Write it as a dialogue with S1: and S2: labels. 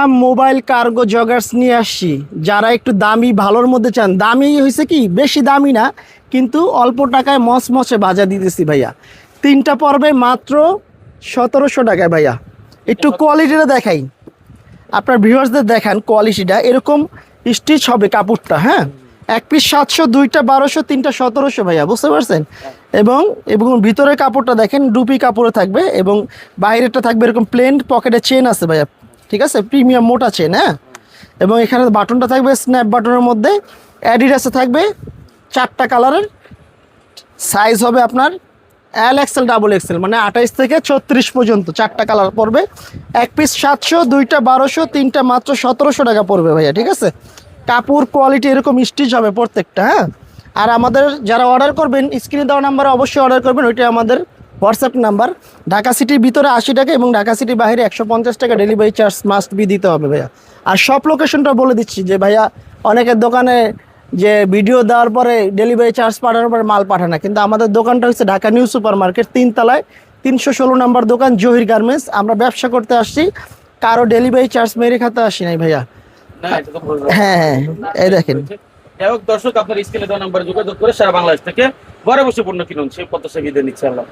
S1: Premium mobile cargo joggers নিয়ে আসছি। যারা একটু দামি, ভালোর মধ্যে চান। দামি হয়েছে কি? বেশি দামি না, কিন্তু অল্প টাকায় মস মসে বাজা দিতেছি ভাইয়া। তিনটা পর্বে মাত্র সতেরোশো টাকায় ভাইয়া। একটু কোয়ালিটিটা দেখাই। আপনার ভিউয়ার্সদের দেখান কোয়ালিটিটা। এরকম স্টিচ হবে কাপড়টা হ্যাঁ? এক পিস সাতশো, দুইটা বারোশো, তিনটা সতেরোশো ভাইয়া, বুঝতে পারছেন? এবং এবং ভিতরের কাপড়টা দেখেন, ডুপি কাপড়ে থাকবে এবং বাইরেটা থাকবে এরকম প্লেন পকেটে চেন আছে ভাইয়া। ঠিক আছে? প্রিমিয়াম মোটা চেন হ্যাঁ এবং এখানে বাটনটা থাকবে স্ন্যাপ বাটনের মধ্যে। অ্যাডিডাসে থাকবে চারটা কালারের। সাইজ হবে আপনার এল এক্সেল ডাবল এক্সেল মানে আঠাইশ থেকে ছত্রিশ পর্যন্ত চারটা কালার পড়বে। এক পিস সাতশো, দুইটা বারোশো, তিনটা মাত্র সতেরোশো টাকা পড়বে ভাইয়া, ঠিক আছে? কাপড় কোয়ালিটি এরকম স্টিচ হবে প্রত্যেকটা হ্যাঁ? আর আমাদের যারা অর্ডার করবেন স্ক্রিনে দেওয়া নাম্বারে অবশ্যই অর্ডার করবেন ওইটা আমাদের হোয়াটসঅ্যাপ নাম্বার। ঢাকা সিটির ভিতরে আশি টাকা এবং ঢাকা সিটির বাইরে একশো পঞ্চাশ টাকা ডেলিভারি চার্জ মাস্ট বি দিতে হবে ভাইয়া। আর সব লোকেশনটা বলে দিচ্ছি যে ভাইয়া অনেকের দোকানে যে ভিডিও দেওয়ার পরে ডেলিভারি চার্জ পাঠানোর পরে মাল পাঠায় না। কিন্তু আমাদের দোকানটা হচ্ছে ঢাকা নিউ সুপার মার্কেট তিনতলায় তিনশো ষোলো নম্বর দোকান জহির গার্মেন্টস। আমরা ব্যবসা করতে আসছি কারও ডেলিভারি চার্জ মেরে খাতে আসি নাই ভাইয়া। হ্যাঁ হ্যাঁ এই দেখেন।
S2: যাই হোক দর্শক আপনার স্ক্রিনে দেওয়া নাম্বারে যোগাযোগ করে সারা বাংলাদেশ থেকে ঘরে বসে পণ্য কিনুন। সেই প্রত্যাশা বিদায় নিচ্ছে আল্লাহ।